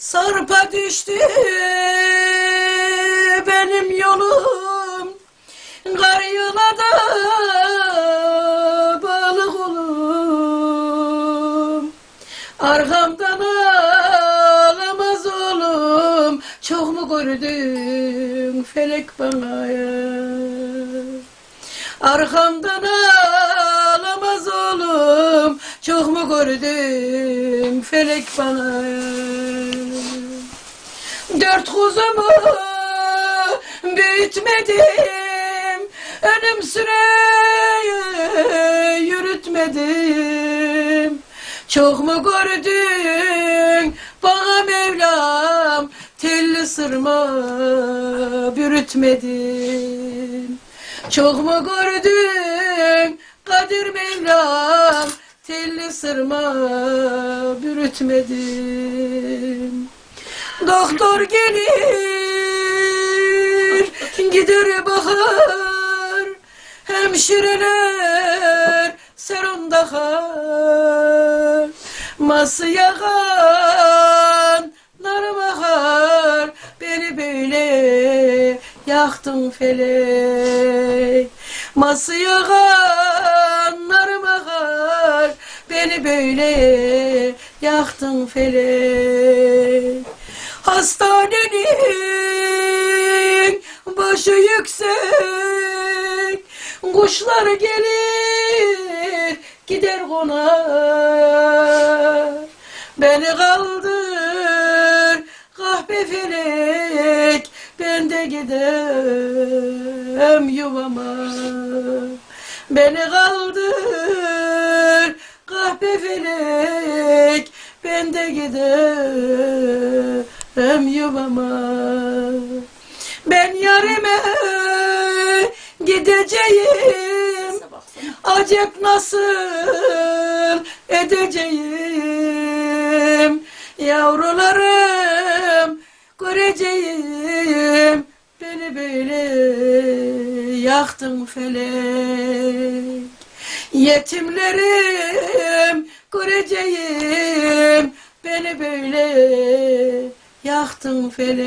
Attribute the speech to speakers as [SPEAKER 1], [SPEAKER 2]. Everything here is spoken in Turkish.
[SPEAKER 1] Sarpa düştü benim yolum. Kar yılada balık olum. Arkamdan ağlamaz oğlum. Çok mu gördün felek bana ya? Arkamdan ağlamaz Çok mu gördüm felek bana? Dört kuzumu büyütmedim Önüm süre yürütmedim. Çok mu gördün bana Mevlam Telli sırma bürütmedim. Çok mu gördün Kadir Mevlam Telli sırma bürütmedim. Doktor gelir Gider bakar Hemşireler Serum takar Masaya kan Nar bakar Beni böyle Yaktın felek. Masaya Beni böyle yaktın felek Hastanenin başı yüksek. Kuşlar gelir gider konar. Beni kaldır kahpe felek. Ben de gidem yuvama. Beni kaldır kahpe felek Ben de gidem yuvama. Ben yarime gideceğim Acep nasıl edeceğim? Yavrularım göreceğim Beni böyle yaktın felek Yetimlerim göreceğim Beni böyle yaktın felek